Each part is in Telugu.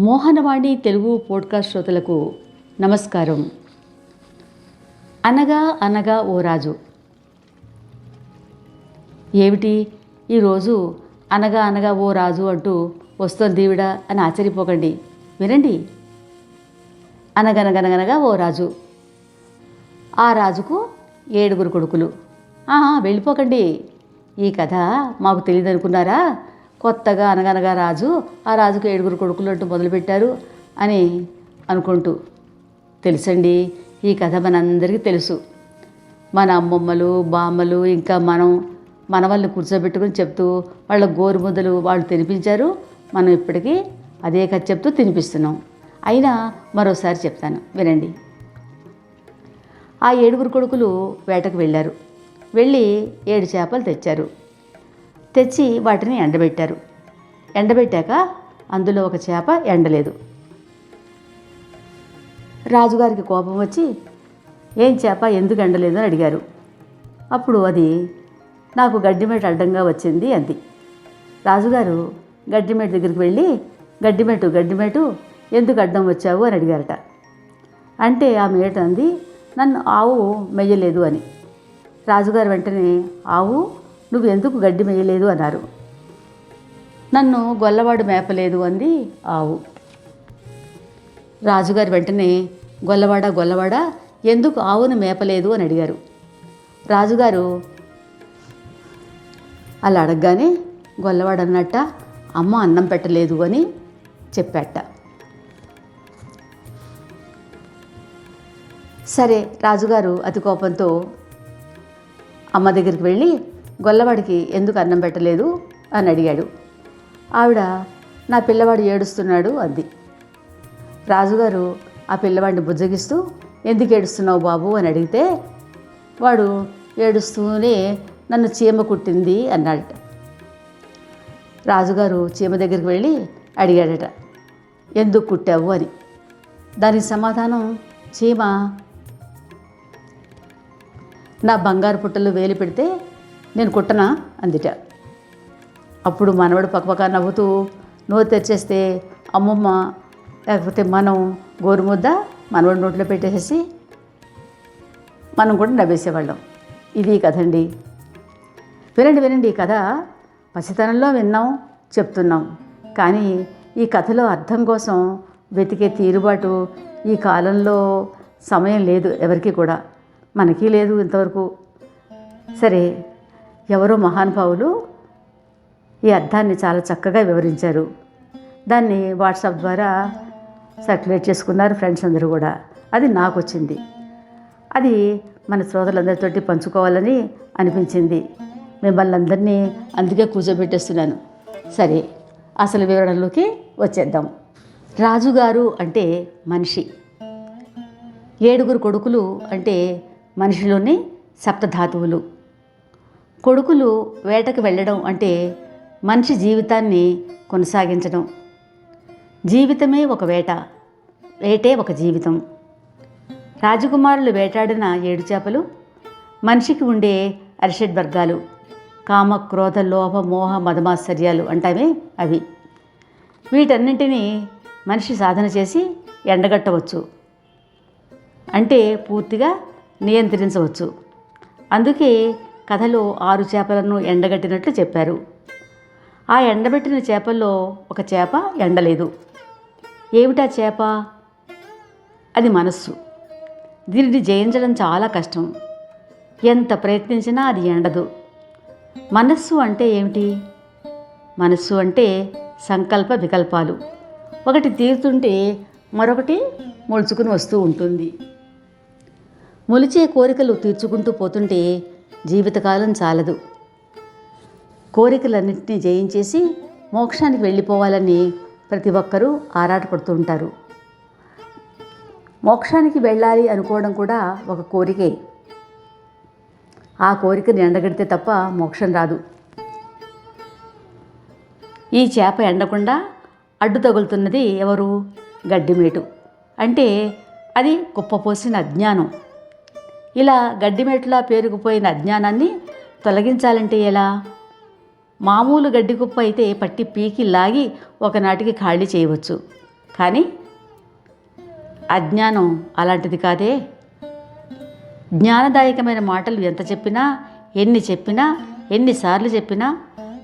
మోహనవాణి తెలుగు పోడ్కాస్ట్ శ్రోతలకు నమస్కారం. అనగా అనగా ఓ రాజు. ఏమిటి? ఈరోజు అనగా అనగా ఓ రాజు అంటూ వస్తుంది దీవిడ అని ఆశ్చర్యపోకండి. వినండి. అనగనగనగనగా ఓ రాజు. ఆ రాజుకు ఏడుగురు కొడుకులు. ఆహా వెళ్ళిపోకండి. ఈ కథ మాకు తెలియదు అనుకున్నారా కొత్తగా అనగనగా రాజు ఆ రాజుకు ఏడుగురు కొడుకులు అంటూ మొదలుపెట్టారు అని అనుకుంటూ. తెలుసండి ఈ కథ మనందరికీ తెలుసు. మన అమ్మమ్మలు బామ్మలు ఇంకా మనం మన వాళ్ళని కూర్చోబెట్టుకుని చెప్తూ వాళ్ళ గోరుముద్దలు వాళ్ళు తినిపించారు. మనం ఇప్పటికీ అదే కథ చెప్తూ తినిపిస్తున్నాం. అయినా మరోసారి చెప్తాను వినండి. ఆ ఏడుగురు కొడుకులు వేటకు వెళ్ళారు. వెళ్ళి ఏడు చేపలు తెచ్చారు. తెచ్చి వాటిని ఎండబెట్టారు. ఎండబెట్టాక అందులో ఒక చేప ఎండలేదు. రాజుగారికి కోపం వచ్చి ఏం చేప ఎందుకు ఎండలేదు? అని అడిగారు. అప్పుడు అది నాకు గడ్డిమేట అడ్డంగా వచ్చింది అంది. రాజుగారు గడ్డిమేట దగ్గరికి వెళ్ళి గడ్డిమేటు గడ్డిమేటు ఎందుకు అడ్డం వచ్చావు? అని అడిగారట. అంటే ఆ మేట అంది నన్ను ఆవు మెయ్యలేదు అని. రాజుగారు వెంటనే ఆవు నువ్వు ఎందుకు గడ్డి మేయలేదు అన్నారు. నన్ను గొల్లవాడు మేపలేదు అంది ఆవు. రాజుగారు వెంటనే గొల్లవాడ గొల్లవాడ ఎందుకు ఆవును మేపలేదు అని అడిగారు. రాజుగారు అలా అడగగానే గొల్లవాడు అన్నట్ట అమ్మ అన్నం పెట్టలేదు అని చెప్పాట. సరే రాజుగారు అతి కోపంతో అమ్మ దగ్గరికి వెళ్ళి గొల్లవాడికి ఎందుకు అన్నం పెట్టలేదు అని అడిగాడు. ఆవిడ నా పిల్లవాడు ఏడుస్తున్నాడు అంది. రాజుగారు ఆ పిల్లవాడిని బుజ్జగిస్తూ ఎందుకు ఏడుస్తున్నావు బాబు అని అడిగితే వాడు ఏడుస్తూనే నన్ను చీమ కుట్టింది అన్నాడట. రాజుగారు చీమ దగ్గరికి వెళ్ళి అడిగాడట ఎందుకు కుట్టావు అని. దానికి సమాధానం చీమ నా బంగారు పుట్టలు వేలు పెడితే నేను కుట్టనా? అందిట. అప్పుడు మనవడు పక్కపక్క నవ్వుతూ నోరు తెరిచేస్తే అమ్మమ్మ లేకపోతే మనం గోరుముద్ద మనవడి నోట్లో పెట్టేసేసి మనం కూడా నవ్వేసేవాళ్ళం. ఇది కథ అండి వినండి వినండి ఈ కథ పసితనంలో విన్నాం చెప్తున్నాం. కానీ ఈ కథలో అర్థం కోసం వెతికే తీరుబాటు ఈ కాలంలో సమయం లేదు ఎవరికి కూడా. మనకి లేదు ఇంతవరకు. సరే ఎవరో మహానుభావులు ఈ అర్థాన్ని చాలా చక్కగా వివరించారు. దాన్ని వాట్సాప్ ద్వారా సర్క్యులేట్ చేసుకున్నారు ఫ్రెండ్స్ అందరూ కూడా. అది నాకు వచ్చింది అది మన శ్రోతలందరితోటి పంచుకోవాలని అనిపించింది. మిమ్మల్ని అందరినీ అందుకే కూర్చోబెట్టేస్తున్నాను. సరే అసలు వివరణలోకి వచ్చేద్దాం. రాజుగారు అంటే మనిషి. ఏడుగురు కొడుకులు అంటే మనిషిలోని సప్తధాతువులు. కొడుకులు వేటకు వెళ్ళడం అంటే మనిషి జీవితాన్ని కొనసాగించడం. జీవితమే ఒక వేట వేటే ఒక జీవితం. రాజకుమారులు వేటాడిన ఏడు చేపలు మనిషికి ఉండే అరిషడ్ వర్గాలు కామ క్రోధ లోభ మోహ మదమాశ్చర్యాలు అంటామే అవి. వీటన్నింటినీ మనిషి సాధన చేసి ఎండగట్టవచ్చు. అంటే పూర్తిగా నియంత్రించవచ్చు. అందుకే కథలో ఆరు చేపలను ఎండగట్టినట్లు చెప్పారు. ఆ ఎండబెట్టిన చేపల్లో ఒక చేప ఎండలేదు. ఏమిటా చేప? అది మనస్సు. దీనిని జయించడం చాలా కష్టం. ఎంత ప్రయత్నించినా అది ఎండదు. మనస్సు అంటే ఏమిటి? మనస్సు అంటే సంకల్ప వికల్పాలు. ఒకటి తీరుతుంటే మరొకటి మొలుచుకుని వస్తూ ఉంటుంది. మొలిచే కోరికలు తీర్చుకుంటూ పోతుంటే జీవితకాలం చాలదు. కోరికలన్నింటినీ జయించేసి మోక్షానికి వెళ్ళిపోవాలని ప్రతి ఒక్కరూ ఆరాటపడుతూ ఉంటారు. మోక్షానికి వెళ్ళాలి అనుకోవడం కూడా ఒక కోరికే. ఆ కోరికని ఎండగడితే తప్ప మోక్షం రాదు. ఈ చేప ఎండకుండా అడ్డు తగులుతున్నది ఎవరు? గడ్డిమేటు. అంటే అది కుప్పపోసిన అజ్ఞానం. ఇలా గడ్డిమెట్లా పేరుకుపోయిన అజ్ఞానాన్ని తొలగించాలంటే ఎలా? మామూలు గడ్డి కుప్ప అయితే పట్టి పీకి లాగి ఒకనాటికి ఖాళీ చేయవచ్చు. కానీ అజ్ఞానం అలాంటిది కాదే. జ్ఞానదాయకమైన మాటలు ఎంత చెప్పినా ఎన్ని చెప్పినా ఎన్నిసార్లు చెప్పినా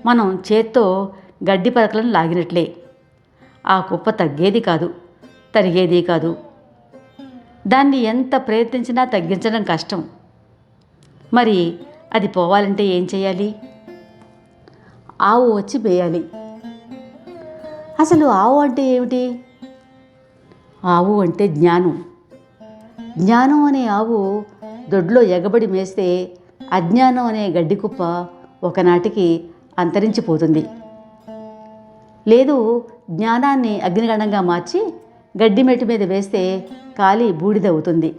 మనం చేత్తో గడ్డి పరకలను లాగినట్లే. ఆ కుప్ప తగ్గేది కాదు తరిగేది కాదు. దాన్ని ఎంత ప్రయత్నించినా తగ్గించడం కష్టం. మరి అది పోవాలంటే ఏం చేయాలి? ఆవు వచ్చి మేయాలి. అసలు ఆవు అంటే ఏమిటి? ఆవు అంటే జ్ఞానం. జ్ఞానం అనే ఆవు దొడ్లో ఎగబడి మేస్తే అజ్ఞానం అనే గడ్డి కుప్ప ఒకనాటికి అంతరించిపోతుంది. లేదు జ్ఞానాన్ని అగ్నిగణంగా మార్చి గడ్డి మెట్టు మీద వేస్తే కాలి బూడిదవుతుంది.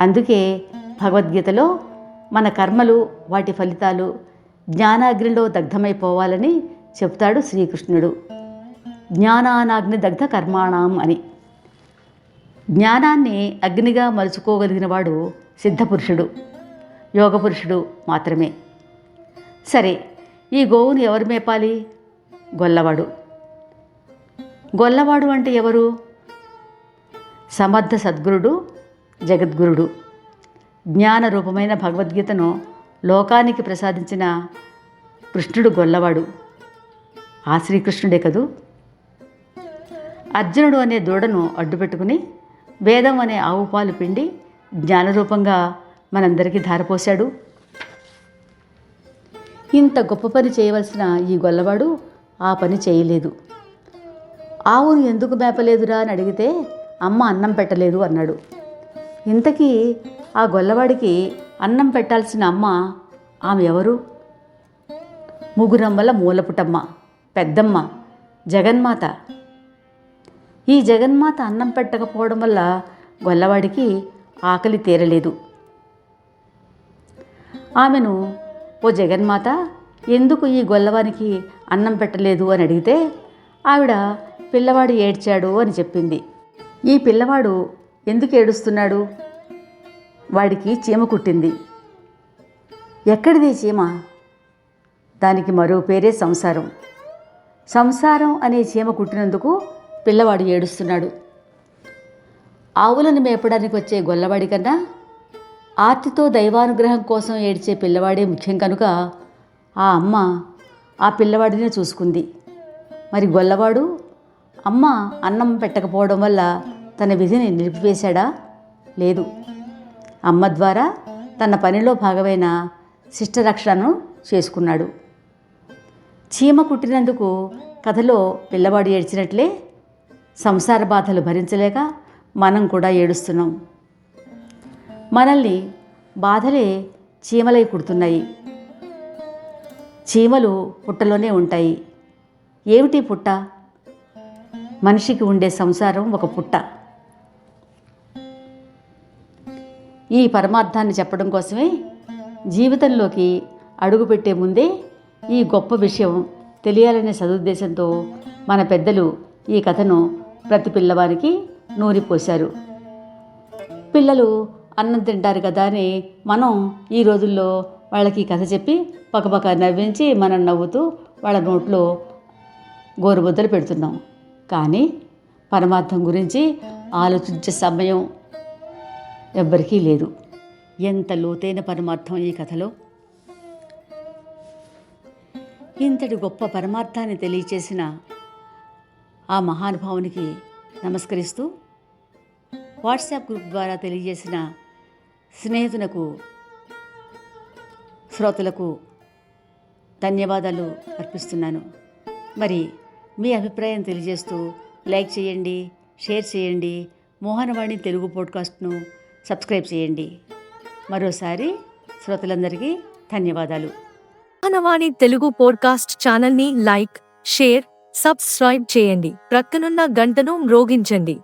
అందుకే భగవద్గీతలో మన కర్మలు వాటి ఫలితాలు జ్ఞానాగ్నిలో దగ్ధమైపోవాలని చెప్తాడు శ్రీకృష్ణుడు. జ్ఞానానాగ్ని దగ్ధ కర్మాణం అని. జ్ఞానాన్ని అగ్నిగా మలుచుకోగలిగినవాడు సిద్ధపురుషుడు యోగపురుషుడు మాత్రమే. సరే ఈ గోవును ఎవరు మేపాలి? గొల్లవాడు. గొల్లవాడు అంటే ఎవరు? సమర్థ సద్గురుడు జగద్గురుడు. జ్ఞాన రూపమైన భగవద్గీతను లోకానికి ప్రసాదించిన కృష్ణుడు గొల్లవాడు. ఆ శ్రీకృష్ణుడే కదూ? అర్జునుడు అనే దూడను అడ్డుపెట్టుకుని వేదం అనే ఆవు పాలు పిండి జ్ఞానరూపంగా మనందరికీ ధారపోశాడు. ఇంత గొప్ప పని చేయవలసిన ఈ గొల్లవాడు ఆ పని చేయలేదు. ఆవును ఎందుకు మేపలేదురా అని అడిగితే అమ్మ అన్నం పెట్టలేదు అన్నాడు. ఇంతకీ ఆ గొల్లవాడికి అన్నం పెట్టాల్సిన అమ్మ ఆమె ఎవరు? ముగురమ్మల మూలపుటమ్మ పెద్దమ్మ జగన్మాత. ఈ జగన్మాత అన్నం పెట్టకపోవడం వల్ల గొల్లవాడికి ఆకలి తీరలేదు. ఆమెను ఓ జగన్మాత ఎందుకు ఈ గొల్లవానికి అన్నం పెట్టలేదు? అని అడిగితే ఆవిడ పిల్లవాడు ఏడ్చాడు అని చెప్పింది. ఈ పిల్లవాడు ఎందుకు ఏడుస్తున్నాడు? వాడికి చీమ కుట్టింది. ఎక్కడిది చీమ? దానికి మరో పేరే సంసారం. సంసారం అనే చీమ కుట్టినందుకు పిల్లవాడు ఏడుస్తున్నాడు. ఆవులను మేపడానికి వచ్చే గొల్లవాడి కన్నా ఆర్తితో దైవానుగ్రహం కోసం ఏడ్చే పిల్లవాడే ముఖ్యం కనుక ఆ అమ్మ ఆ పిల్లవాడినే చూసుకుంది. మరి గొల్లవాడు అమ్మ అన్నం పెట్టకపోవడం వల్ల తన విధిని నిలిపివేశాడా? లేదు. అమ్మ ద్వారా తన పనిలో భాగమైన శిష్టరక్షణను చేసుకున్నాడు. చీమ కుట్టినందుకు కథలో పిల్లవాడు ఏడ్చినట్లే సంసార బాధలు భరించలేక మనం కూడా ఏడుస్తున్నాం. మనల్ని బాధలే చీమలై కుడుతున్నాయి. చీమలు పుట్టలోనే ఉంటాయి. ఏమిటి పుట్ట? మనిషికి ఉండే సంసారం ఒక పుట్ట. ఈ పరమార్థాన్ని చెప్పడం కోసమే జీవితంలోకి అడుగుపెట్టే ముందే ఈ గొప్ప విషయం తెలియాలనే సదుద్దేశంతో మన పెద్దలు ఈ కథను ప్రతి పిల్లవానికి నూరిపోశారు. పిల్లలు అన్నం తింటారు కదా అని మనం ఈ రోజుల్లో వాళ్ళకి కథ చెప్పి పక్కపక్క నవ్వించి మనం నవ్వుతూ వాళ్ళ నోట్లో గోరుబుద్దలు పెడుతున్నాం. కానీ పరమార్థం గురించి ఆలోచించే సమయం ఎవ్వరికీ లేదు. ఎంత లోతైన పరమార్థం ఈ కథలో? ఇంతటి గొప్ప పరమార్థాన్ని తెలియచేసిన ఆ మహానుభావునికి నమస్కరిస్తూ వాట్సాప్ గ్రూప్ ద్వారా తెలియజేసిన స్నేహితునకు శ్రోతలకు ధన్యవాదాలు అర్పిస్తున్నాను. మరి మీ అభిప్రాయం తెలియజేస్తూ లైక్ చేయండి షేర్ చేయండి. మోహనవాణి తెలుగు పోడ్కాస్ట్ను సబ్స్క్రైబ్ చేయండి. మరోసారి శ్రోతలందరికీ ధన్యవాదాలు. మోహనవాణి తెలుగు పోడ్కాస్ట్ ఛానల్ని లైక్ షేర్ సబ్స్క్రైబ్ చేయండి. ప్రక్కనున్న గంటను మ్రోగించండి.